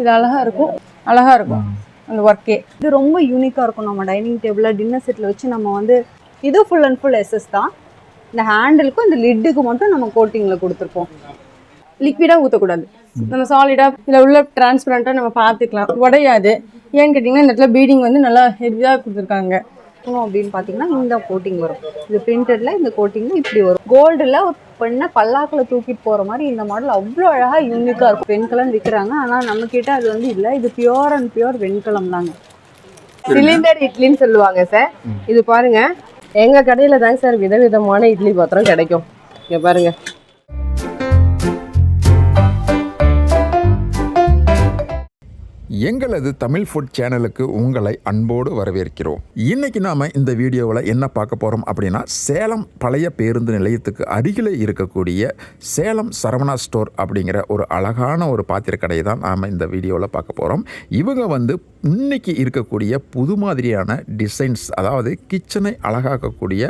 இது அழகா இருக்கும். அழகா இருக்கும். அந்த ஒர்க்கே இது ரொம்ப யூனிக்காக இருக்கும் நம்ம டைனிங் டேபிளில் டின்னர் செட்டில் வச்சு நம்ம வந்து இது ஃபுல் அண்ட் ஃபுல் எஸ்எஸ் தான். இந்த ஹேண்டிலுக்கும் இந்த லிட்டுக்கு மட்டும் நம்ம கோட்டிங்கில் கொடுத்துருப்போம். லிக்விடாக ஊற்றக்கூடாது நம்ம சாலிடாக இதில் உள்ள டிரான்ஸ்பரண்ட்டாக நம்ம பார்த்துக்கலாம். உடையாது. ஏன்னு கேட்டிங்கன்னா இந்த இடத்துல பீடிங் வந்து நல்லா ஹெவியாக கொடுத்துருக்காங்க. அப்புறம் அப்படின்னு பார்த்தீங்கன்னா இந்த கோட்டிங் வரும். இது பிரிண்டடில் இந்த கோட்டிங்கில் இப்படி வரும். கோல்டில் ஒரு பெண்ணை பல்லாக்கில் தூக்கிட்டு போகிற மாதிரி இந்த மாடல் அவ்வளோ அழகாக யூனிக்காக இருக்கும். வெண்கலம் விற்கிறாங்க ஆனால் நம்ம கிட்ட அது வந்து இல்லை. இது பியோர் அண்ட் பியோர் வெண்கலம் தாங்க. சிலிண்டர் இட்லின்னு சொல்லுவாங்க சார் இது பாருங்க. எங்க கடையில தாங்க சார் விதவிதமான இட்லி பாத்திரம் கிடைக்கும். இங்க பாருங்க. எங்களது தமிழ் ஃபுட் சேனலுக்கு உங்களை அன்போடு வரவேற்கிறோம். இன்னைக்கு நாம இந்த வீடியோவில் என்ன பார்க்க போகிறோம் அப்படின்னா சேலம் பழைய பேருந்து நிலையத்துக்கு அருகில் இருக்கக்கூடிய சேலம் சரவணா ஸ்டோர் அப்படிங்கிற ஒரு அழகான ஒரு பாத்திர கடையை தான் நாம் இந்த வீடியோவில் பார்க்க போகிறோம் இவங்க வந்து இன்னைக்கு இருக்கக்கூடிய புது மாதிரியான டிசைன்ஸ் அதாவது கிச்சனை அழகாக்கக்கூடிய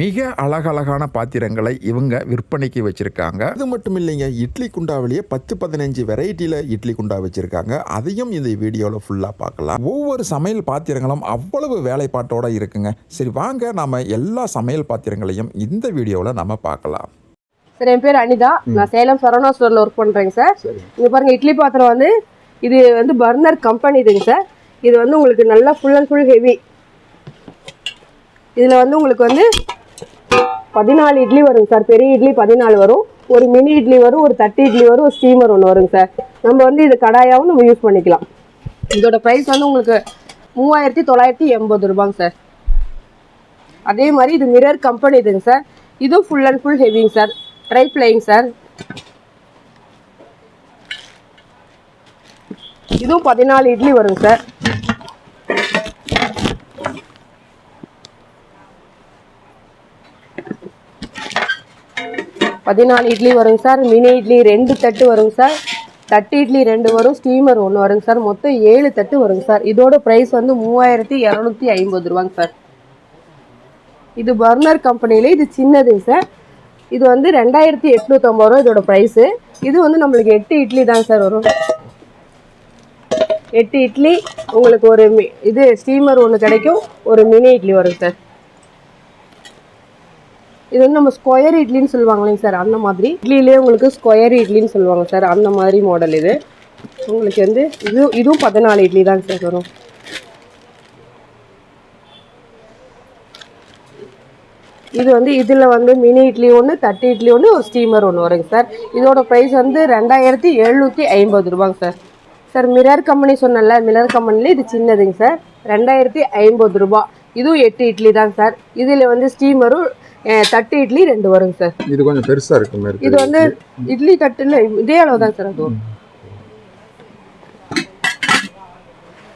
மிக அழகழகான பாத்திரங்களை இவங்க விற்பனைக்கு வச்சுருக்காங்க. அது மட்டும் இல்லைங்க இட்லி குண்டாவிலேயே பத்து பதினஞ்சு வெரைட்டியில் இட்லி குண்டா வச்சுருக்காங்க. அதையும் இந்த வீடியோவில் ஃபுல்லாக பார்க்கலாம். ஒவ்வொரு சமையல் பாத்திரங்களும் அவ்வளவு வேலைப்பாட்டோட இருக்குங்க. சரி வாங்க நாம எல்லா சமையல் பாத்திரங்களையும் இந்த வீடியோவில் நம்ம பார்க்கலாம். சார் என் பேர் அனிதா. நான் சேலம் சரவணா ஸ்டோர்ல ஒர்க் பண்றேங்க சார். இங்க பாருங்க இட்லி பாத்திரம் வந்து இது வந்து பர்னர் கம்பெனி இதுங்க சார். இது வந்து உங்களுக்கு நல்லா ஃபுல் அண்ட் ஃபுல் ஹெவி இதுல வந்து உங்களுக்கு வந்து பதினாலு இட்லி வருங்க சார். பெரிய இட்லி பதினாலு வரும். ஒரு மினி இட்லி வரும் ஒரு தட்டு இட்லி வரும் ஒரு ஸ்டீமர் ஒன்று வருங்க சார். நம்ம வந்து இது கடாயாவும் நம்ம யூஸ் பண்ணிக்கலாம். இதோட ப்ரைஸ் வந்து உங்களுக்கு மூவாயிரத்தி தொள்ளாயிரத்தி எண்பது ரூபாங்க சார் அதே மாதிரி இது மிரர் கம்பெனி இதுங்க சார் இதுவும் ஃபுல் அண்ட் ஃபுல் ஹெவிங்க சார் ட்ரை பிளேயிங் சார் இதுவும் பதினாலு இட்லி வருங்க சார் பதினாலு இட்லி வருங்க சார் மினி இட்லி ரெண்டு தட்டு வருங்க சார் தட்டு இட்லி ரெண்டு வரும் ஸ்டீமர் ஒன்று வருங்க சார். மொத்தம் ஏழு தட்டு வருங்க சார். இதோட ப்ரைஸ் வந்து மூவாயிரத்தி இரநூத்தி ஐம்பது ரூபாங்க சார். இது பர்னர் கம்பெனியில் இது சின்னதுங்க சார். இது வந்து ரெண்டாயிரத்தி எட்நூற்றம்பது ரூபா இதோட ப்ரைஸு இது வந்து நம்மளுக்கு எட்டு இட்லி தாங்க சார் வரும். எட்டு இட்லி உங்களுக்கு ஒரு இது ஸ்டீமர் ஒன்று கிடைக்கும் ஒரு மினி இட்லி வரும் சார். இது வந்து நம்ம ஸ்கொயர் இட்லின்னு சொல்லுவாங்களேங்க சார் அந்த மாதிரி. இட்லியிலே உங்களுக்கு ஸ்கொயர் இட்லின்னு சொல்லுவாங்க சார் அந்த மாதிரி மாடல் இது. உங்களுக்கு வந்து இது இதுவும் பதினாலு இட்லி தாங்க சார் வரும். இது வந்து இதில் வந்து மினி இட்லி ஒன்று தட்டு இட்லி ஒன்று ஒரு ஸ்டீமர் ஒன்று வருங்க சார் இதோட ப்ரைஸ் வந்து ரெண்டாயிரத்தி எழுநூற்றி ஐம்பது ரூபாங்க சார் சார் மிரர் கம்பெனி சொன்னல மிரர் கம்பெனியில் இது சின்னதுங்க சார் ரெண்டாயிரத்தி ஐம்பது ரூபா. இதுவும் எட்டு இட்லி தான் சார் இதில் வந்து ஸ்டீமரும் தட்டு இட்லி ரெண்டு வருங்க சார். இது கொஞ்சம் பெருசாக இருக்கும் இது வந்து இட்லி தட்டுல இதே அளவு தான் சார் அது.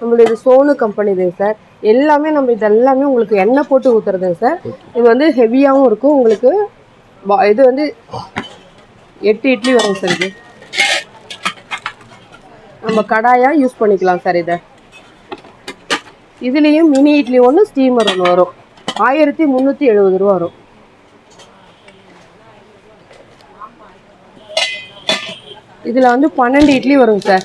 நம்மளுது சோனு கம்பெனி இதுங்க சார். எல்லாமே நம்ம இது எல்லாமே உங்களுக்கு எண்ணெய் போட்டு ஊத்துறதுங்க சார். இது வந்து ஹெவியாகவும் இருக்கும். உங்களுக்கு இது வந்து எட்டு இட்லி வரும் சார் இது. நம்ம கடாயா யூஸ் பண்ணிக்கலாம் சார் இதை. இதுலேயும் மினி இட்லி ஒன்று ஸ்டீமர் ஒன்று வரும். ஆயிரத்தி முந்நூற்றி எழுபது ரூபா வரும். இதில் வந்து பன்னெண்டு இட்லி வரும் சார்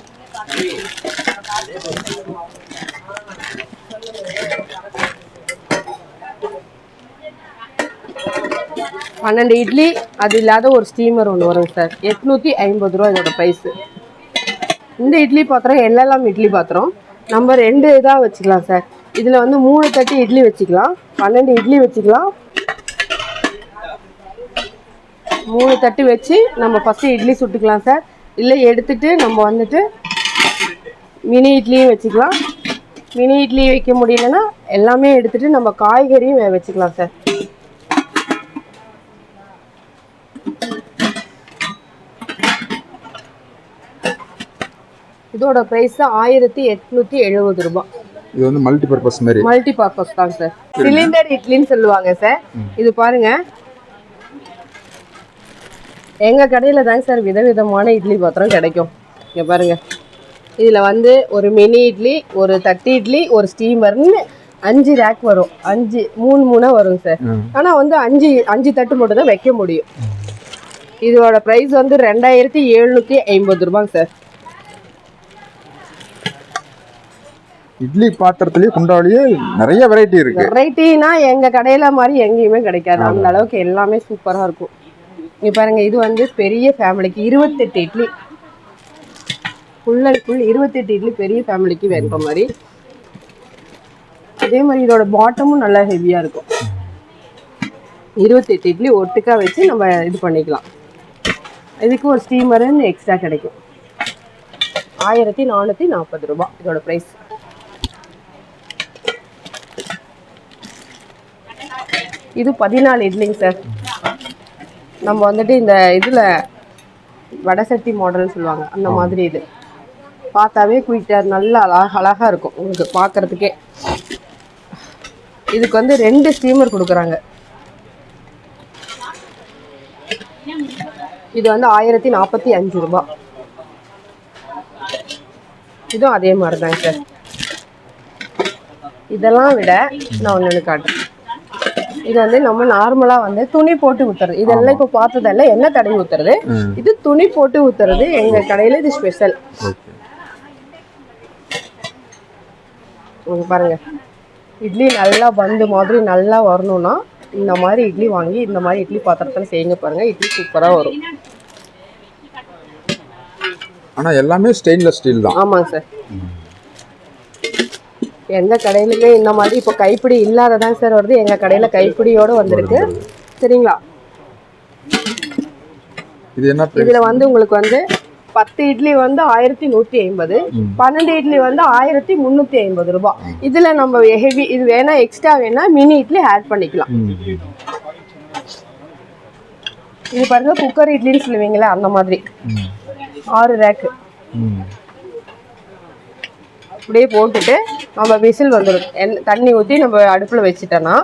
பன்னெண்டு இட்லி அது இல்லாத ஒரு ஸ்டீமர் ஒன்று வருங்க சார் எட்நூற்றி ஐம்பது ரூபா இதோட ப்ரைஸு இந்த இட்லி பாத்திரம் எல்லாம் இட்லி பாத்திரம். நம்ம ரெண்டு இதாக வச்சுக்கலாம் சார் இதில் வந்து மூணு தட்டு இட்லி வச்சுக்கலாம். பன்னெண்டு இட்லி வச்சுக்கலாம். மூணு தட்டு வச்சு நம்ம ஃபஸ்ட்டு இட்லி சுட்டுக்கலாம் சார் இல்லை எடுத்துட்டு நம்ம வந்துட்டு மினி இட்லியும் வச்சுக்கலாம். மினி இட்லி வைக்க முடியலன்னா எல்லாமே எடுத்துட்டு நம்ம காய்கறியும் வச்சுக்கலாம் சார் இதோட ப்ரைஸ் ஆயிரத்தி எட்நூத்தி எழுபது ரூபாய். இது வந்து மல்டி பர்பஸ் மாதிரி மல்டி பர்பஸ் தான் சார் சிலிண்டர் இட்லின்னு சொல்லுவாங்க சார் இது பாருங்க. எங்க கடையில தாங்க சார் விதவிதமான இட்லி பாத்திரம் கிடைக்கும். இங்க பாருங்க. இதுல வந்து ஒரு மினி இட்லி ஒரு தட்டு இட்லி ஒரு ஸ்டீமர்னு அஞ்சு ரேக் வரும். அஞ்சு மூணு மூணா வருங்க சார். ஆனா வந்து அஞ்சு அஞ்சு தட்டு மட்டும் தான் வைக்க முடியும். இதோட ப்ரைஸ் வந்து ரெண்டாயிரத்தி எழுநூத்தி ஐம்பது ரூபாங்க சார். இட்லி பாத்திரத்திலேயே குண்டாவிலேயே நிறைய வெரைட்டி இருக்கு. வெரைட்டினா எங்க கடையில மாதிரி எங்கேயுமே கிடைக்காது. அந்த அளவுக்கு எல்லாமே சூப்பரா இருக்கும். இங்கே பாருங்கள் இது வந்து பெரிய ஃபேமிலிக்கு இருபத்தெட்டு இட்லி. ஃபுல் அண்ட் ஃபுல் இருபத்தெட்டு இட்லி பெரிய ஃபேமிலிக்கு வேணுற மாதிரி. அதே மாதிரி இதோட பாட்டமும் நல்லா ஹெவியாக இருக்கும். இருபத்தெட்டு இட்லி ஒட்டுக்கா வச்சு நம்ம இது பண்ணிக்கலாம். இதுக்கு ஒரு ஸ்டீமருன்னு எக்ஸ்ட்ரா கிடைக்கும். ஆயிரத்தி நானூற்றி நாற்பது ரூபா இதோட ப்ரைஸ் இது பதினாலு இட்லிங்க சார் நம்ம வந்துட்டு இந்த இதில் வடசட்டி மாடல்னு சொல்லுவாங்க. அந்த மாதிரி இது. பார்த்தாவே குயிட்டாக நல்லா அழகா அழகாக இருக்கும். உங்களுக்கு பார்க்கறதுக்கே. இதுக்கு வந்து ரெண்டு ஸ்டீமர் கொடுக்குறாங்க. இது வந்து ஆயிரத்தி நாற்பத்தி அஞ்சு ரூபாய் இதுவும் அதே மாதிரி தாங்க சார். இதெல்லாம் விட நான் ஒன்று காட்டுறேன். இது வந்து நம்ம நார்மலா வந்து துணி போட்டு ஊத்துறது. இதெல்லாம் இப்போ பார்த்ததெல்லாம் எண்ணெய் தடவி ஊத்துறது. இது துணி போட்டு ஊத்துறது எங்க கடையில இது ஸ்பெஷல் பாருங்க. இட்லி நல்லா பந்து மாதிரி நல்லா வரணும்னா இந்த மாதிரி இட்லி வாங்கி இந்த மாதிரி இட்லி பாத்திரத்துல செய்யுங்க பாருங்க. இட்லி சூப்பரா வரும். ஆனா எல்லாமே ஸ்டெயின்லெஸ் ஸ்டீல் தான். ஆமாங்க சார். எந்த கடையிலுமே இந்த மாதிரி இப்போ கைப்பிடி இல்லாததான் சார் வருது. எங்க கடையில கைப்பிடியோட வந்திருக்கு. சரிங்களா? இது என்ன price? இதுல வந்து உங்களுக்கு வந்து பத்து இட்லி வந்து ஆயிரத்தி நூத்தி ஐம்பது. பன்னெண்டு இட்லி வந்து ஆயிரத்தி முந்நூத்தி ஐம்பது ரூபாய். இதுல நம்ம ஹெவி இது வேணா எக்ஸ்ட்ரா வேணா மினி இட்லி ஆட் பண்ணிக்கலாம். இது பாருங்க குக்கர் இட்லின்னு சொல்லுவீங்களா அந்த மாதிரி. ஆறு ரேக்கு. அப்படியே போட்டுட்டு நம்ம விசில் வந்துடும் தண்ணி ஊற்றி நம்ம அடுப்பில் வச்சுட்டோன்னா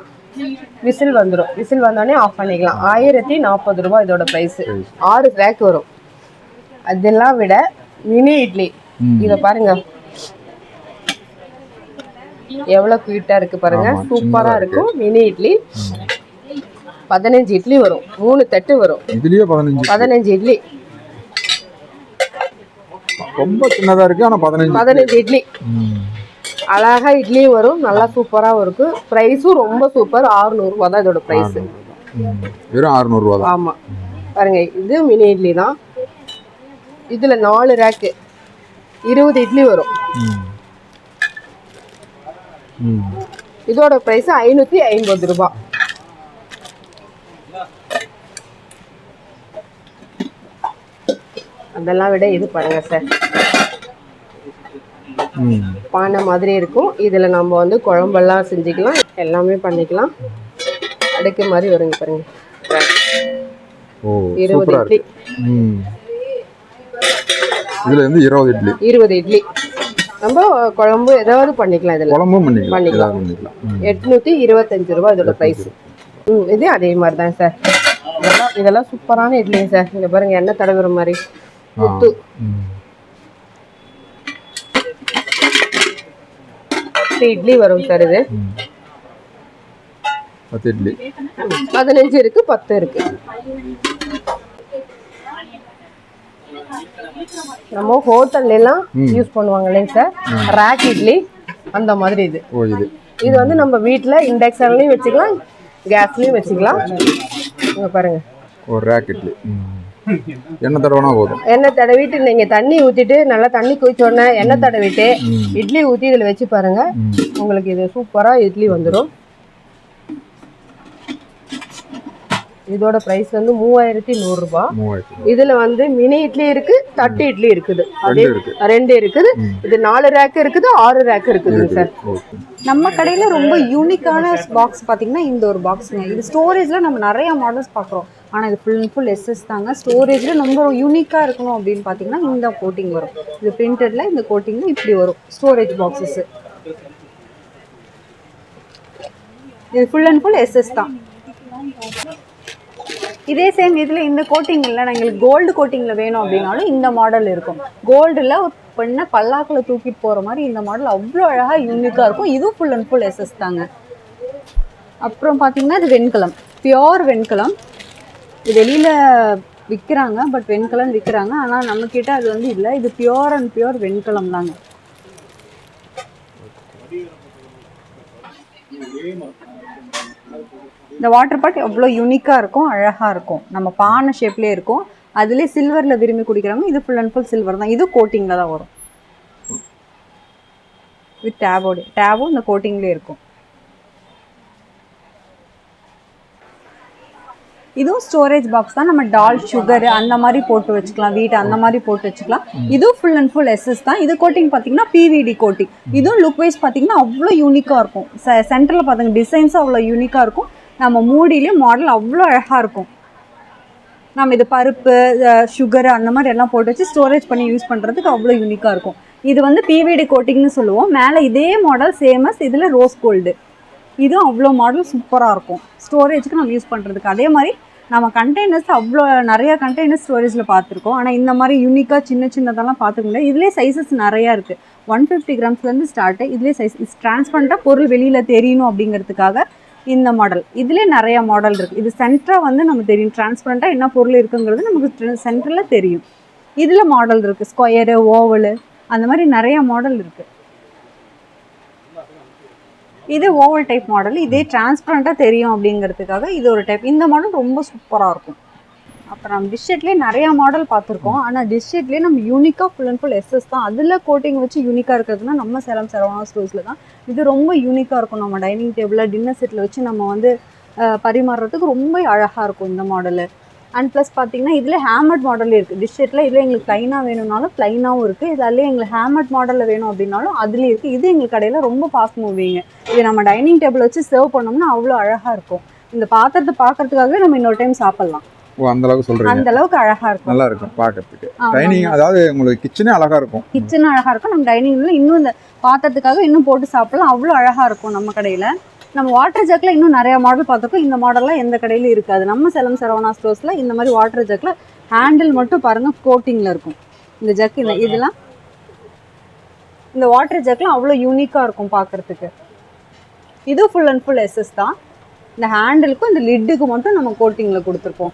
விசில் வந்துடும் விசில் வந்தோடனே ஆஃப் பண்ணிக்கலாம். ஆயிரத்தி நாற்பது ரூபாய் இதோட ப்ரைஸு ஆறு ரேக் வரும். அதெல்லாம் விட மினி இட்லி. இதை பாருங்க. எவ்வளோ குயிட்டாக இருக்கு பாருங்க. சூப்பராக இருக்கும். மினி இட்லி. பதினஞ்சு இட்லி வரும். மூணு தட்டு வரும். பதினஞ்சு இட்லி. ரொம்ப சின்னதா இருக்கு ஆனா பதினஞ்சு பதினஞ்சு இட்லி. ம். அழகா இட்லியும் வரும் நல்லா சூப்பராகவும் இருக்கும் ப்ரைஸும் ரொம்ப சூப்பர் ஆறுநூறுவா தான் இதோட ப்ரைஸ். வெறும் 600 ரூபா தான் ஆமாம் பாருங்க இது மினி இட்லி தான் இதில் நாலு ரேக்கு இருபது இட்லி வரும். இதோட ப்ரைஸ் ஐநூற்றி ஐம்பது ரூபாய் அதெல்லாம் விட இது பாருங்க சார். பானை மாதிரி இருக்கும். இதில் நம்ம வந்து குழம்பெல்லாம் செஞ்சுக்கலாம். எல்லாமே பண்ணிக்கலாம். அடுக்கு மாதிரி வருங்க பாருங்க. இருபது இட்லி. இதுல இருந்து இருபது இட்லி. இருபது இட்லி. நம்ம குழம்பு ஏதாவது பண்ணிக்கலாம் இதில். குழம்பும் பண்ணிக்கலாம். எட்நூத்தி இருபத்தஞ்சு ரூபாய் இதோட ப்ரைஸ் ம் இது அதே மாதிரி தான் சார். இதெல்லாம் இதெல்லாம் சூப்பரான இட்லிங்க சார். இங்க பாருங்க எண்ணெய் தடவுற மாதிரி. முத்து. பத்து இட்லி வரும் சார் இது. பத்து இட்லி. பதினஞ்சு இருக்கு பத்து இருக்கு. நம்ம ஹோட்டல்ல எல்லாம் யூஸ் பண்ணுவாங்க இல்லைங்க சார்? ரேக் இட்லி அந்த மாதிரி இது. இது. வந்து நம்ம வீட்ல இண்டக்ஷன்லயும் வச்சுக்கலாம் கேஸ்லயும் வச்சுக்கலாம். இங்க பாருங்க. ஒரு ரேக் இட்லி. எண்ணெய் தடவைனா போதும். எண்ணெய் தடவிட்டு நீங்க தண்ணி ஊத்திட்டு நல்லா தண்ணி குதிச்ச உடனே எண்ணெய் தடவிட்டு இட்லி ஊத்தி இதுல வச்சு பாருங்க. உங்களுக்கு இது சூப்பரா இட்லி வந்துடும் இதோட பிரைஸ் வந்து மூவாயிரத்தி நூறு ரூபாய் மூவாயிரத்தி இதுல வந்து மினி இட்லி இருக்கு தட்டு இட்லி இருக்குது. அதே ரெண்டு இருக்கு. ரெண்டு இருக்குது. இது நாலு ரேக் இருக்குது ஆறு ரேக் இருக்குதுங்க சார் நம்ம கடையில் ரொம்ப யூனிக்கான பாக்ஸ் பார்த்தீங்கன்னா இந்த ஒரு பாக்ஸுங்க இது ஸ்டோரேஜில் நம்ம நிறைய மாடல்ஸ் பார்க்குறோம் ஆனால் இது ஃபுல் அண்ட் ஃபுல் எஸ்எஸ் தாங்க. ஸ்டோரேஜில் ரொம்ப யூனிக்காக இருக்கணும் அப்படின்னு பார்த்தீங்கன்னா இந்த கோட்டிங் வரும். இது பிரிண்டடில் இந்த கோட்டிங்கில் இப்படி வரும். ஸ்டோரேஜ் பாக்ஸஸ் இது ஃபுல் அண்ட் ஃபுல் எஸ்எஸ் தான். இதே சேம் இதில் இந்த கோட்டிங் இல்லை. எங்களுக்கு கோல்டு கோட்டிங்கில் வேணும் அப்படின்னாலும் இந்த மாடல் இருக்கும். கோல்டில் பண்ண பல்லாக்கில் தூக்கிட்டு போகிற மாதிரி இந்த மாடல் அவ்வளோ அழகாக யூனிக்காக இருக்கும். இதுவும் ஃபுல் அண்ட் ஃபுல் எஸ்எஸ் தாங்க. அப்புறம் பார்த்தீங்கன்னா இது வெண்கலம். பியோர் வெண்கலம். இது வெளியில் விற்கிறாங்க பட் வெண்கலம் விற்கிறாங்க ஆனால் நம்மக்கிட்ட அது வந்து இல்லை. இது பியோர் அண்ட் பியோர் வெண்கலம் தாங்க. இந்த வாட்டர் பாட் எவ்வளோ யூனிக்காக இருக்கும் அழகாக இருக்கும். நம்ம பானை ஷேப்லேயே இருக்கும். அதுலேயே சில்வரில் விரும்பி குடிக்கிறவங்க இது ஃபுல் அண்ட் ஃபுல் சில்வர் தான். இது கோட்டிங்கில் தான் வரும். வித் டேபோடு டேபும் இந்த கோட்டிங்லேயே இருக்கும். இதுவும் ஸ்டோரேஜ் பாக்ஸ் தான். நம்ம டால் சுகர் அந்த மாதிரி போட்டு வச்சுக்கலாம். வீட்டு அந்த மாதிரி போட்டு வச்சுக்கலாம். இதுவும் ஃபுல் அண்ட் ஃபுல் எஸ்எஸ் தான். இது கோட்டிங் பார்த்தீங்கன்னா பிவிடி கோட்டிங் இதுவும் லுக் வைஸ் பார்த்தீங்கன்னா அவ்வளோ யூனிக்காக இருக்கும் சென்டரில் பார்த்தீங்க டிசைன்ஸும் அவ்வளோ யூனிக்காக இருக்கும். நம்ம மூடிலையும் மாடல் அவ்வளோ அழகாக இருக்கும். நம்ம இது பருப்பு சுகர் அந்த மாதிரி எல்லாம் போட்டு வச்சு ஸ்டோரேஜ் பண்ணி யூஸ் பண்ணுறதுக்கு அவ்வளோ யூனிக்காக இருக்கும். இது வந்து பிவிடி கோட்டிங்னு சொல்லுவோம். மேலே இதே மாடல் சேமஸ் இதில் ரோஸ் கோல்டு இதுவும் அவ்வளோ மாடல் சூப்பராக இருக்கும். ஸ்டோரேஜ்க்கு நம்ம யூஸ் பண்ணுறதுக்கு அதே மாதிரி நம்ம கண்டெய்னர்ஸ் அவ்வளோ நிறையா கண்டெய்னர்ஸ் ஸ்டோரேஜில் பார்த்துருக்கோம். ஆனால் இந்த மாதிரி யூனிக்காக சின்ன சின்னதெல்லாம் பார்த்துக்க முடியாது இதுலேயே சைஸஸ் நிறையா இருக்குது ஒன் ஃபிஃப்டி கிராம்ஸ்லேருந்து ஸ்டார்ட்டு இதுலேயே சைஸ் டிரான்ஸ்பரண்ட்டாக பொருள் வெளியில் தெரியணும் அப்படிங்கிறதுக்காக இந்த மாடல் இதுலேயே நிறைய மாடல் இருக்குது இது சென்டராக வந்து நம்ம தெரியும். டிரான்ஸ்பரண்ட்டாக என்ன பொருள் இருக்குங்கிறது நமக்கு சென்டரில் தெரியும். இதில் மாடல் இருக்குது ஸ்கொயரு ஓவலு அந்த மாதிரி நிறைய மாடல் இருக்குது இது ஓவல் டைப் மாடல் இதே டிரான்ஸ்பரண்ட்டாக தெரியும் அப்படிங்கிறதுக்காக இது ஒரு டைப் இந்த மாடல் ரொம்ப சூப்பராக இருக்கும். அப்புறம் நம்ம டிஷ்ஷெட்லேயே நிறையா மாடல் பார்த்துருக்கோம். ஆனால் டிஷ்ஷெட்லேயே நம்ம யூனிக்காக ஃபுல் அண்ட் ஃபுல் எஸ்எஸ் தான். அதில் கோட்டிங் வச்சு யூனிக்காக இருக்கிறதுனா நம்ம சேலம் சரவணா ஸ்டோர்ஸில் தான். இது ரொம்ப யூனிக்காக இருக்கும். நம்ம டைனிங் டேபிளில் டின்னர் செட்டில் வச்சு நம்ம வந்து பரிமாறுறதுக்கு ரொம்ப அழகாக இருக்கும் இந்த மாடலு அண்ட் ப்ளஸ் பார்த்தீங்கன்னா இதில் ஹேமட் மாடல் இருக்குது டிஷ்ஷெட்டில் இதில் எங்களுக்கு ப்ளைனாக வேணும்னாலும் ப்ளைனாகவும் இருக்குது இதில் எங்களுக்கு ஹேமட் மாடலில் வேணும் அப்படின்னாலும் அதுலேயும் இருக்குது இது எங்கள் கடையில் ரொம்ப ஃபாஸ்ட் மூவிங்க இது நம்ம டைனிங் டேபிள் வச்சு சர்வ் பண்ணோம்னா அவ்வளோ அழகாக இருக்கும். இந்த பாத்திரத்தை பார்க்கறதுக்காகவே நம்ம இன்னொரு டைம் சாப்பிட்லாம். ஓ அந்த அளவுக்கு சொல்றீங்க. அந்த அளவுக்கு அழகாக இருக்கும். நல்லா இருக்கும் பார்க்கறதுக்கு டைனிங் அதாவது உங்களுக்கு கிச்சனே அழகா இருக்கும். கிச்சன் அழகாக இருக்கும். நம்ம டைனிங்ல இன்னும் இந்த பாத்திரத்துக்காக இன்னும் போட்டு சாப்பிடலாம். அவ்வளோ அழகாக இருக்கும் நம்ம கடையில். நம்ம வாட்டர் ஜக்கில் இன்னும் நிறைய மாடல் பார்த்துருக்கோம். இந்த மாடல்லாம் எந்த கடையிலும் இருக்காது. நம்ம செலம் சரவணா ஸ்டோர்ஸில் இந்த மாதிரி வாட்டர் ஜக்கில் ஹேண்டில் மட்டும் பாருங்கள் கோட்டிங்கில் இருக்கும். இந்த ஜக் இந்த இதெல்லாம் இந்த வாட்டர் ஜக்லாம் அவ்வளோ யூனிக்காக இருக்கும் பார்க்கறதுக்கு இது ஃபுல் அண்ட் ஃபுல் எஸ்எஸ் தான். இந்த ஹேண்டிலுக்கும் இந்த லிட்டுக்கு மட்டும் நம்ம கோட்டிங்கில் கொடுத்துருப்போம்.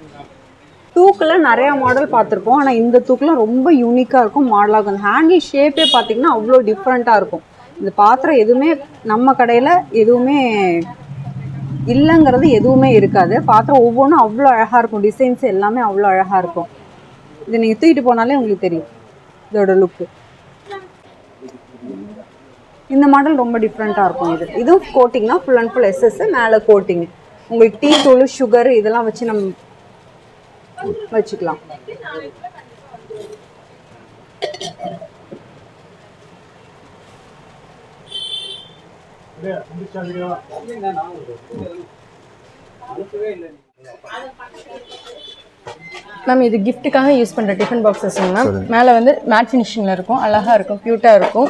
தூக்கில் நிறையா மாடல் பார்த்துருப்போம். ஆனால் இந்த தூக்கில் ரொம்ப யூனிக்காக இருக்கும் மாடலாக இருக்கும். அந்த ஹேண்டில் ஷேப்பே பார்த்தீங்கன்னா அவ்வளோ டிஃப்ரெண்ட்டாக இருக்கும். இந்த பாத்திரம் எதுவுமே நம்ம கடையில் எதுவுமே இல்லைங்கிறது எதுவுமே இருக்காது. பாத்திரம் ஒவ்வொன்றும் அவ்வளோ அழகாக இருக்கும். டிசைன்ஸ் எல்லாமே அவ்வளோ அழகாக இருக்கும். இதை நீங்கள் தூக்கிட்டு போனாலே உங்களுக்கு தெரியும். இதோட லுக்கு இந்த மாடல் ரொம்ப டிஃப்ரெண்ட்டாக இருக்கும் இது. இதுவும் கோட்டிங்னா ஃபுல் அண்ட் ஃபுல் எஸ்எஸ் மேலே கோட்டிங் உங்களுக்கு டீ தூள் சுகர் இதெல்லாம் வச்சு நம்ம வச்சுக்கலாம். மேம் இது கிஃப்ட்டுக்காக யூஸ் பண்ணுற டிஃபன் பாக்ஸஸ்ங்க மேம் மேலே வந்து மேட் ஃபினிஷிங்கில் இருக்கும். அழகாக இருக்கும். க்யூட்டாக இருக்கும்.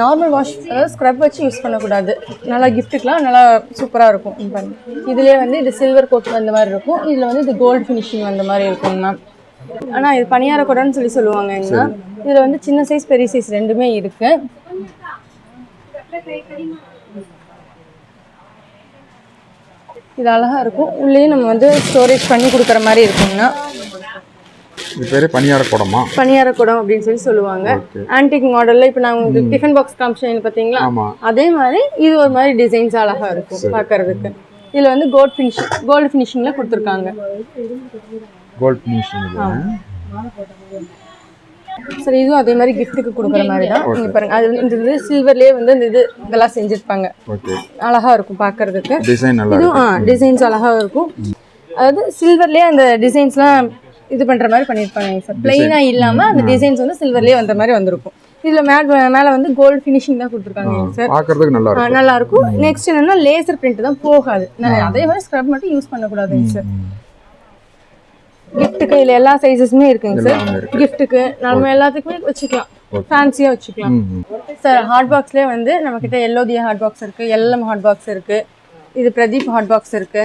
நார்மல் வாஷ் அதாவது ஸ்க்ரப் வச்சு யூஸ் பண்ணக்கூடாது. நல்லா கிஃப்ட்டுக்கெலாம் நல்லா சூப்பராக இருக்கும். பாருங்க. இதுலேயே வந்து இது சில்வர் கோட் வந்த மாதிரி இருக்கும். இதில் வந்து இது கோல்டு ஃபினிஷிங் வந்த மாதிரி இருக்கும் மேம் ஆனால் இது பணியார குடம்னு சொல்லி சொல்லுவாங்கங்க இதில் வந்து சின்ன சைஸ் பெரிய சைஸ் ரெண்டுமே இருக்குது இது அழகாக இருக்கும். உள்ளேயும் நம்ம வந்து ஸ்டோரேஜ் பண்ணி கொடுக்குற மாதிரி இருக்குங்கண்ணா இது பேரே பணியார குடமா? பணியார குடம் அப்படின்னு சொல்லி சொல்லுவாங்க. ஆன்டிக் மாடல்ல இப்போ நான் உங்களுக்கு டிஃபன் பாக்ஸ் காமிச்சேன் பார்த்தீங்களா அதே மாதிரி இது ஒரு மாதிரி டிசைன்ஸ் அழகா இருக்கும் பார்க்கறதுக்கு இதுல வந்து கோல்ட் ஃபினிஷிங் கோல்டு ஃபினிஷிங்ல கொடுத்துருக்காங்க. கோல்ட் ஃபினிஷிங் சரி இதுவும் அதே மாதிரி கிஃப்ட்டுக்கு கொடுக்குற மாதிரி தான் நீங்க பாருங்க அது வந்து இந்த இது சில்வர்லயே வந்து இந்த இது இதெல்லாம் செஞ்சிருப்பாங்க. ஓகே அழகா இருக்கும் பார்க்கறதுக்கு இதுவும் ஆ டிசைன்ஸ் அழகா இருக்கும். அதாவது சில்வர்லயே அந்த டிசைன்ஸ்லாம் இது பண்ற மாதிரி பண்ணியிருப்பாங்க சார் பிளெயினா இல்லாம அந்த டிசைன்ஸ் வந்து சில்வர்லயே வந்த மாதிரி வந்திருக்கும். இதுல மேட் மேல வந்து கோல்டு ஃபினிஷிங் தான் கொடுத்துருக்காங்க சார் பார்க்கறதுக்கு நல்லா இருக்கும். நல்லா இருக்கும். நெக்ஸ்ட் என்னன்னா லேசர் பிரிண்ட் தான் போகாது. அதே மாதிரி ஸ்க்ரப் மட்டும் யூஸ் பண்ணக்கூடாதுங்க சார் கிஃப்ட்டுக்கு இதில் எல்லா சைஸஸுமே இருக்குங்க சார் இருக்கு. கிஃப்ட்டுக்கு நம்ம எல்லாத்துக்குமே வச்சுக்கலாம். ஃபேன்சியாக வச்சுக்கலாம். சார் ஹாட் பாக்ஸ்லேயே வந்து நம்மக்கிட்ட எல்லோதியா ஹாட் பாக்ஸ் இருக்குது எல்எம் ஹாட் பாக்ஸ் இருக்குது இது பிரதீப் ஹாட் பாக்ஸ் இருக்குது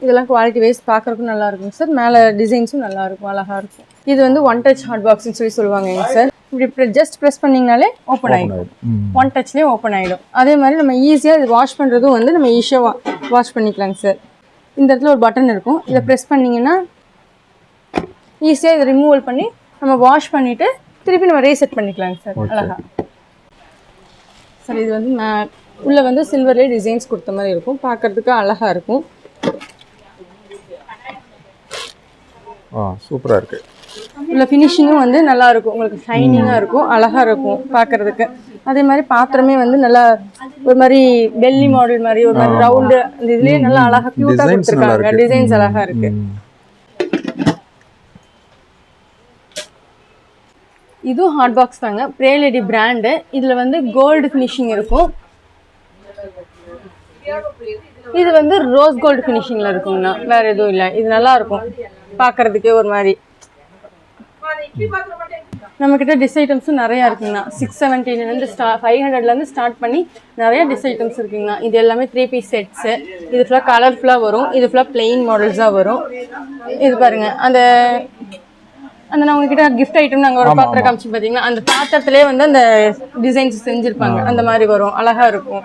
இதெல்லாம் குவாலிட்டி வைஸ் பார்க்குறதுக்கும் நல்லா இருக்கும் சார். மேலே டிசைன்ஸும் நல்லா இருக்கும் அழகாக இருக்கும். இது வந்து ஒன் டச் ஹாட் பாக்ஸ்னு சொல்லி சொல்லுவாங்க சார். இப்படி ஜஸ்ட் ப்ரெஸ் பண்ணிங்கனாலே ஓப்பன் ஆகிடும். ஒன் டச்லேயே ஓப்பன் ஆகிடும் அதே மாதிரி நம்ம ஈஸியாக இது வாஷ் பண்ணுறதும் வந்து நம்ம ஈஸியாக வாஷ் பண்ணிக்கலாங்க சார். இந்த இடத்துல ஒரு பட்டன் இருக்கும். இதை ப்ரெஸ் பண்ணிங்கன்னா ஈஸியாக இதை ரிமூவல் பண்ணி நம்ம வாஷ் பண்ணிவிட்டு திருப்பி நம்ம ரீசெட் பண்ணிக்கலாங்க சார். அழகா. சார் இது வந்து மே- உள்ள வந்து சில்வர்லேயே டிசைன்ஸ் கொடுத்த மாதிரி இருக்கும். பார்க்கறதுக்கு அழகா இருக்கும். ஆ சூப்பராக இருக்கு. உள்ள ஃபினிஷிங்கும் வந்து நல்லா இருக்கும். உங்களுக்கு ஷைனிங்காக இருக்கும். அழகா இருக்கும் பார்க்கறதுக்கு. அதே மாதிரி பாத்திரமே வந்து நல்லா ஒரு மாதிரி பெல்லி மாடல் மாதிரி ஒரு மாதிரி ரவுண்டு அந்த இதுலயே நல்லா அழகா கியூட்டா Designs நல்லா கொடுத்துருக்காங்க. டிசைன்ஸ் அழகா இருக்கு. இதுவும் ஹாட் பாக்ஸ் தாங்க. பிரேலடி பிராண்டு இதுல வந்து கோல்டு ஃபினிஷிங் இருக்கும். இது வந்து ரோஸ் கோல்டு ஃபினிஷிங்ல இருக்குங்கண்ணா. வேற எதுவும் இல்லை. இது நல்லா இருக்கும். பார்க்கறதுக்கே ஒரு மாதிரி. நம்மக்கிட்ட டிஸ் ஐட்டம்ஸும் நிறையா இருக்குங்கண்ணா. சிக்ஸ் செவன்டீன்லேருந்து ஸ்டா ஃபைவ் ஹண்ட்ரட்லேருந்து ஸ்டார்ட் பண்ணி நிறைய டிஸ் ஐட்டம்ஸ் இருக்குங்கண்ணா. இது எல்லாமே த்ரீ பீஸ் செட்ஸு இது ஃபுல்லாக கலர்ஃபுல்லாக வரும். இது ஃபுல்லாக பிளெயின் மாடல்ஸாக வரும். இது பாருங்க. அந்த அந்த நான் உங்ககிட்ட கிஃப்ட் ஐட்டம் நாங்கள் ஒரு பாத்திரம் காமிச்சு பார்த்தீங்கன்னா அந்த பாத்திரத்திலே வந்து அந்த டிசைன்ஸ் செஞ்சுருப்பாங்க. அந்த மாதிரி வரும். அழகாக இருக்கும்.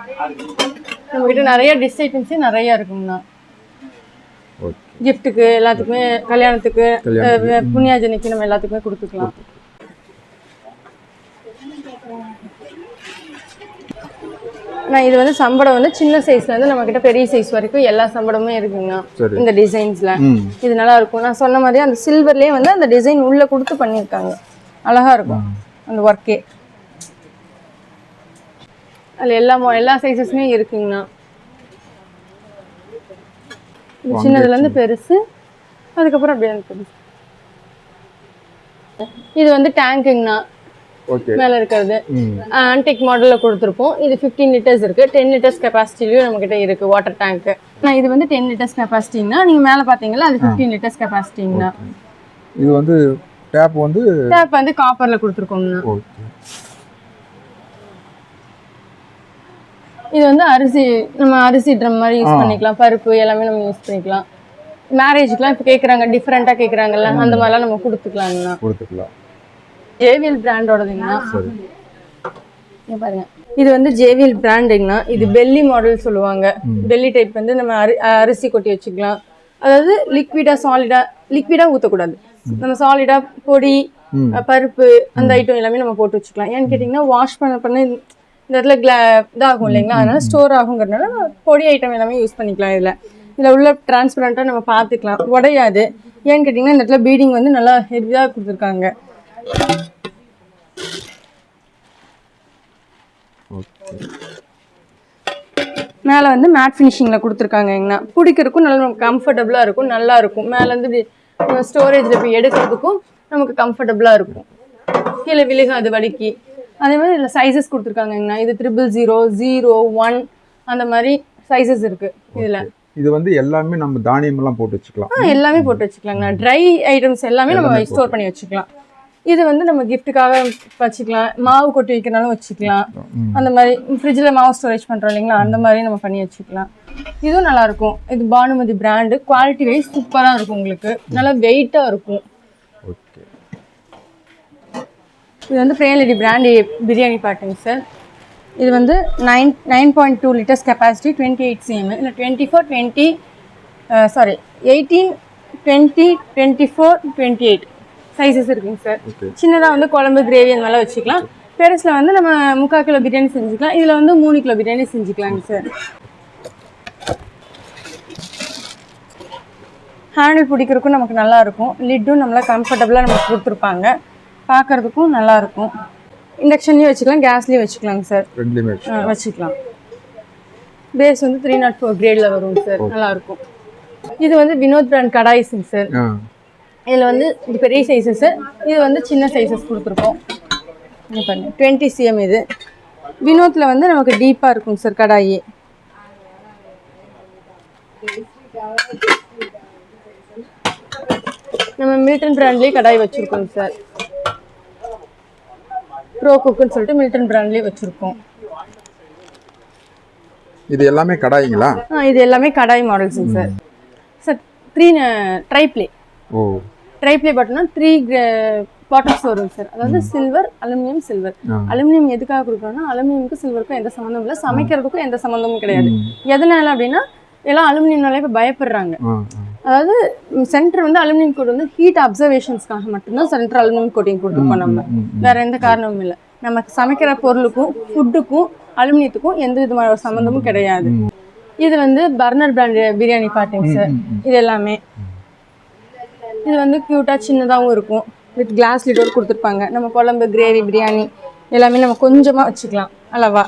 நம்மக்கிட்ட நிறைய டிஸ் ஐட்டம்ஸே நிறையா இருக்குங்கண்ணா. கிஃப்ட்டுக்கு எல்லாத்துக்குமே கல்யாணத்துக்கு புண்ணியாஜனிக்கு நம்ம எல்லாத்துக்குமே கொடுத்துக்கலாம். நான் இது வந்து சம்படம் வந்து சின்ன சைஸ்ல இருந்து நம்ம கிட்ட பெரிய சைஸ் வரைக்கும் எல்லா சம்படமுமே இருக்குங்கண்ணா. இந்த டிசைன்ஸ்ல இது நல்லா இருக்கும். நான் சொன்ன மாதிரி அந்த சில்வர்லயே வந்து அந்த டிசைன் உள்ள கொடுத்து பண்ணியிருக்காங்க. அழகா இருக்கும். அந்த ஒர்க்கே அதுல எல்லா எல்லா சைஸஸுமே இருக்குங்கண்ணா. இது சின்னதுல இருந்து பெருசு அதுக்கப்புறம் அப்படியே பெருசு. இது வந்து டேங்க்குங்கண்ணா மேல இருக்கிறது. ஆன்டிக் மாடல்ல கொடுத்துருப்போம். இது 15 லிட்டர்ஸ் இருக்கு. டென் லிட்டர்ஸ் கெப்பாசிட்டிலையும் நம்ம கிட்ட இருக்கு வாட்டர் டேங்க் நான் இது வந்து டென் லிட்டர்ஸ் கெப்பாசிட்டிங்கன்னா நீங்க மேல பாத்தீங்களா அது 15 லிட்டர்ஸ் கெப்பாசிட்டிங்கண்ணா இது வந்து டேப் வந்து டேப் வந்து காப்பர்ல கொடுத்துருக்கோங்கண்ணா இது வந்து அரிசி நம்ம அரிசி ட்ரம் மாதிரி யூஸ் பண்ணிக்கலாம். பருப்பு எல்லாமே நம்ம யூஸ் பண்ணிக்கலாம். மேரேஜுக்குலாம் இப்போ கேட்குறாங்க டிஃப்ரெண்ட்டாக கேட்குறாங்கல்ல அந்த மாதிரிலாம் நம்ம கொடுத்துக்கலாங்கண்ணா கொடுத்துக்கலாம். ஜேவிஎல் பிராண்டோடதுங்கண்ணா இங்க பாருங்க. இது வந்து ஜேவிஎல் பிராண்டுங்கண்ணா இது பெல்லி மாடல் சொல்லுவாங்க. பெல்லி டைப் வந்து நம்ம அரி அரிசி கொட்டி வச்சுக்கலாம். அதாவது லிக்விடா சாலிடா லிக்விடா ஊற்றக்கூடாது நம்ம சாலிடா பொடி பருப்பு அந்த ஐட்டம் எல்லாமே நம்ம போட்டு வச்சுக்கலாம். ஏன்னு கேட்டிங்கன்னா வாஷ் பண்ண பண்ண இந்த இடத்துல கிளா இதாகும் இல்லைங்களா? அதனால ஸ்டோர் ஆகுங்கிறதுனால பொடி ஐட்டம் எல்லாமே யூஸ் பண்ணிக்கலாம் இதில். இதில் உள்ள டிரான்ஸ்பரண்ட்டாக நம்ம பார்த்துக்கலாம். உடையாது. ஏன்னு கேட்டிங்கன்னா இந்த இடத்துல பீடிங் வந்து நல்லா ஹெவியாக கொடுத்துருக்காங்க. மேலே வந்து மேட் ஃபினிஷிங்கில் கொடுத்துருக்காங்கங்கண்ணா பிடிக்கிறதுக்கும் நல்லா கம்ஃபர்டபுளாக இருக்கும் நல்லா இருக்கும். மேலேருந்து இப்படி ஸ்டோரேஜில் போய் எடுக்கிறதுக்கும் நமக்கு கம்ஃபர்டபுளாக இருக்கும். கீழே விழுகாது வலிக்கு அதே மாதிரி இதில் சைஸஸ் கொடுத்துருக்காங்கங்கண்ணா இது ட்ரிபிள் ஜீரோ ஜீரோ ஒன் அந்த மாதிரி சைஸஸ் இருக்குது இதில். இது வந்து எல்லாமே நம்ம தானியம் எல்லாம் போட்டு வச்சுக்கலாம். எல்லாமே போட்டு வச்சுக்கலாங்கண்ணா. ட்ரை ஐட்டம்ஸ் எல்லாமே நம்ம ஸ்டோர் பண்ணி வச்சுக்கலாம். இது வந்து நம்ம கிஃப்ட்டுக்காக வச்சுக்கலாம். மாவு கொட்டி வைக்கிறனாலும் வச்சுக்கலாம். அந்த மாதிரி ஃப்ரிட்ஜில் மாவு ஸ்டோரேஜ் பண்ணுறோம் இல்லைங்களா? அந்த மாதிரி நம்ம பண்ணி வச்சுக்கலாம். இதுவும் நல்லா இருக்கும். இது பானுமதி பிராண்டு குவாலிட்டி வைஸ் சூப்பராக இருக்கும் உங்களுக்கு. நல்லா வெயிட்டாக இருக்கும். இது வந்து பிரேலடி பிராண்ட் பிரியாணி பாட்டுங்க சார். இது வந்து nine nine point two litres capacity twenty eight CM இல்லை twenty four twenty sorry eighteen twenty twenty four twenty eight sizes இருக்குங்க சார். சின்னதாக வந்து குழம்பு கிரேவி அந்த மாதிரிலாம் வச்சுக்கலாம். பெருசில் வந்து நம்ம முக்கால் கிலோ பிரியாணி செஞ்சுக்கலாம். இதில் வந்து மூணு கிலோ பிரியாணி செஞ்சுக்கலாங்க சார். ஹேண்டில் பிடிக்கிறதுக்கும் நமக்கு நல்லா இருக்கும். லிட்டும் நம்மளா கம்ஃபர்டபுளாக நமக்கு கொடுத்துருப்பாங்க. பார்க்கறதுக்கும் நல்லா இருக்கும் இண்டக்ஷன்லேயும் வச்சுக்கலாம் கேஸ்லேயும் வச்சுக்கலாங்க சார். வச்சுக்கலாம். பேஸ் வந்து த்ரீ நாட் ஃபோர் கிரேடில் வரும் சார். நல்லா இருக்கும் இது வந்து வினோத் பிராண்ட் கடாய்ஸுங்க சார். இதில் வந்து இது பெரிய சைஸஸ் இது வந்து சின்ன சைஸஸ் கொடுத்துருக்கோம். இங்க பாருங்க டுவெண்ட்டி சிஎம் இது. வினோத்தில் வந்து நமக்கு டீப்பாக இருக்கும் சார் கடாயி. நம்ம மில்டன் பிராண்ட்லேயே கடாய் வச்சுருக்கோங்க சார். ப்ரோ குக்குன்னு சொல்லிட்டு மில்டன் பிராண்ட்லேயே வச்சுருக்கோம். இது எல்லாமே கடாயிங்களா? இது எல்லாமே கடாய் மாடல்ஸுங்க sir. Sir three triply oh. Triply பட்டனா த்ரீ பாட்டம்ஸ் வரும் சார். அதாவது சில்வர் அலுமினியம் சில்வர். அலுமினியம் எதுக்காக கொடுக்குறோம்னா அலுமினியமுக்கும் சில்வருக்கும் எந்த சம்மந்தமும் இல்லை. சமைக்கிறதுக்கும் எந்த சம்மந்தமும் கிடையாது. எதனால அப்படின்னா எல்லாம் அலுமினியம்னாலே இப்போ பயப்படுறாங்க. அதாவது சென்டர் வந்து அலுமினியம் கோட் வந்து ஹீட் அப்சர்வேஷன்ஸ்க்காக மட்டும்தான் சென்டர் அலுமினியம் கோட்டிங் கொடுத்துருக்கோம் நம்ம. வேற எந்த காரணமும் இல்லை. நம்ம சமைக்கிற பொருளுக்கும் ஃபுட்டுக்கும் அலுமினியத்துக்கும் எந்த விதமான சம்மந்தமும் கிடையாது. இது வந்து burner brand biryani potting sir இது எல்லாமே. இது வந்து க்யூட்டாக சின்னதாகவும் இருக்கும். வித் கிளாஸ் லிட்டோடு கொடுத்துருப்பாங்க. நம்ம குழம்பு கிரேவி பிரியாணி எல்லாமே நம்ம கொஞ்சமாக வச்சுக்கலாம். அளவா.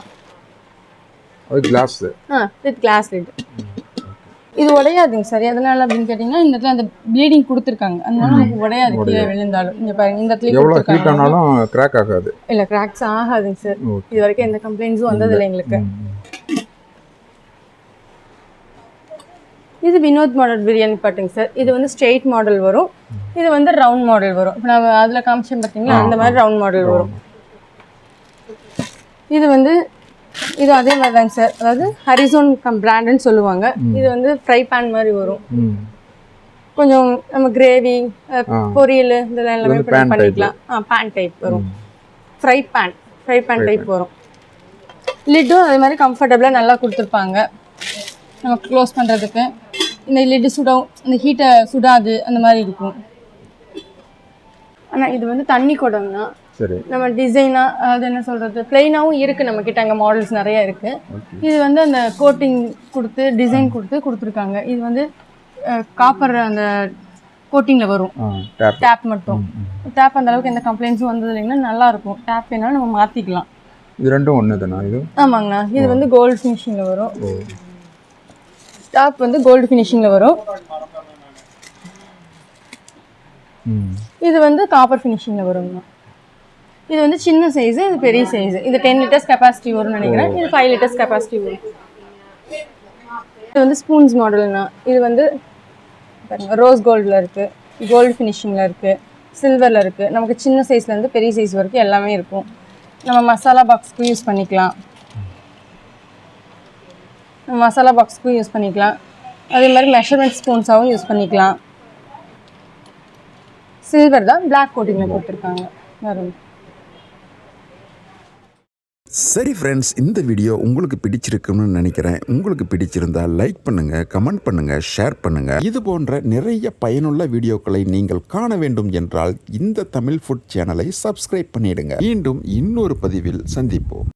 அது கிளாஸ் ஆ வித் கிளாஸ் லிட் இது உடையாதுங்க சார். எதனால அப்படின்னு கேட்டிங்கன்னா இந்த இடத்துல அந்த ப்ளீடிங் கொடுத்துருக்காங்க. அதனால நமக்கு உடையாது கீழே விழுந்தாலும். இங்கே பாருங்க இந்த இடத்துல எவ்வளோ ஹீட் ஆனாலும் கிராக் ஆகாது. இல்லை கிராக்ஸ் ஆகாதுங்க சார். இது வரைக்கும் எந்த கம்ப்ளைண்ட்ஸும் வந்ததில்லை எங்களுக்கு. இது வினோத் மாடல் பிரியாணி பாட்டுங்க சார். இது வந்து ஸ்ட்ரெயிட் மாடல் வரும். இது வந்து ரவுண்ட் மாடல் வரும். இப்போ நான் அதில் காமிச்சேன் பார்த்தீங்களா அந்த மாதிரி ரவுண்ட் மாடல் வரும். இது வந்து இது அதே மாதிரி தாங்க சார். அதாவது ஹரிசோன் கம் பிராண்டுன்னு சொல்லுவாங்க. இது வந்து ஃப்ரை பேன் மாதிரி வரும். கொஞ்சம் நம்ம கிரேவி. பொரியல் இதெல்லாம் எல்லாமே. பண்ணிக்கலாம். ஆ பேன் டைப் வரும். Fry pan fry pan type வரும். லிட்டும் அதே மாதிரி கம்ஃபர்டபுளாக நல்லா கொடுத்துருப்பாங்க. நம்ம க்ளோஸ் பண்ணுறதுக்கு இந்த லிட்டு சுடும் இந்த ஹீட்டை சுடாது அந்த மாதிரி இருக்கும். ஆனால் இது வந்து தண்ணி குடம்னா சரி. நம்ம டிசைனாக அது என்ன சொல்கிறது ப்ளைனாகவும் இருக்குது நம்மக்கிட்ட அங்கே மாடல்ஸ் நிறைய இருக்குது இது வந்து அந்த கோட்டிங் கொடுத்து டிசைன் கொடுத்து கொடுத்துருக்காங்க. இது வந்து காப்பர் அந்த கோட்டிங்கில் வரும். டேப் மட்டும். டேப் அந்த அளவுக்கு எந்த கம்ப்ளைண்ட்ஸும் வந்தது இல்லைங்கன்னா நல்லா இருக்கும். டேப் வேணாலும் நம்ம மாற்றிக்கலாம் இது ரெண்டும் ஒன்று தானா இது? ஆமாங்கண்ணா. இது வந்து கோல்டு ஃபினிஷிங்கில் வரும். டாப் வந்து கோல்டு ஃபினிஷிங்கில் வரும். இது வந்து காப்பர் ஃபினிஷிங்கில் வருங்கண்ணா. இது வந்து சின்ன சைஸு இது பெரிய சைஸு இது டென் லிட்டர்ஸ் கெப்பாசிட்டி வரும்னு நினைக்கிறேன். இது ஃபைவ் லிட்டர்ஸ் கெப்பாசிட்டி வரும். இது வந்து ஸ்பூன்ஸ் மாடல்னா இது வந்து ரோஸ் கோல்டில் இருக்குது கோல்டு ஃபினிஷிங்கில் இருக்குது சில்வரில் இருக்குது நமக்கு சின்ன சைஸ்லேருந்து பெரிய சைஸ் வரைக்கும் எல்லாமே இருக்கும். நம்ம மசாலா பாக்ஸ்க்கு யூஸ் பண்ணிக்கலாம். மசாலா பாக்ஸ்க்கும் யூஸ் பண்ணிக்கலாம். அதே மாதிரி மெஷர்மெண்ட் ஸ்பூன்ஸாகவும் யூஸ் பண்ணிக்கலாம். சில்வர் தான் பிளாக் கோட்டிங்கில் கொடுத்துருக்காங்க வேறு ஒண்ணும். சரி ஃப்ரெண்ட்ஸ் இந்த வீடியோ உங்களுக்கு பிடிச்சிருக்குன்னு நினைக்கிறேன். உங்களுக்கு பிடிச்சிருந்தா லைக் பண்ணுங்கள் கமெண்ட் பண்ணுங்கள் ஷேர் பண்ணுங்கள் இது போன்ற நிறைய பயனுள்ள வீடியோக்களை நீங்கள் காண வேண்டும் என்றால் இந்த தமிழ் ஃபுட் சேனலை சப்ஸ்கிரைப் பண்ணிடுங்க. மீண்டும் இன்னொரு பதிவில் சந்திப்போம்.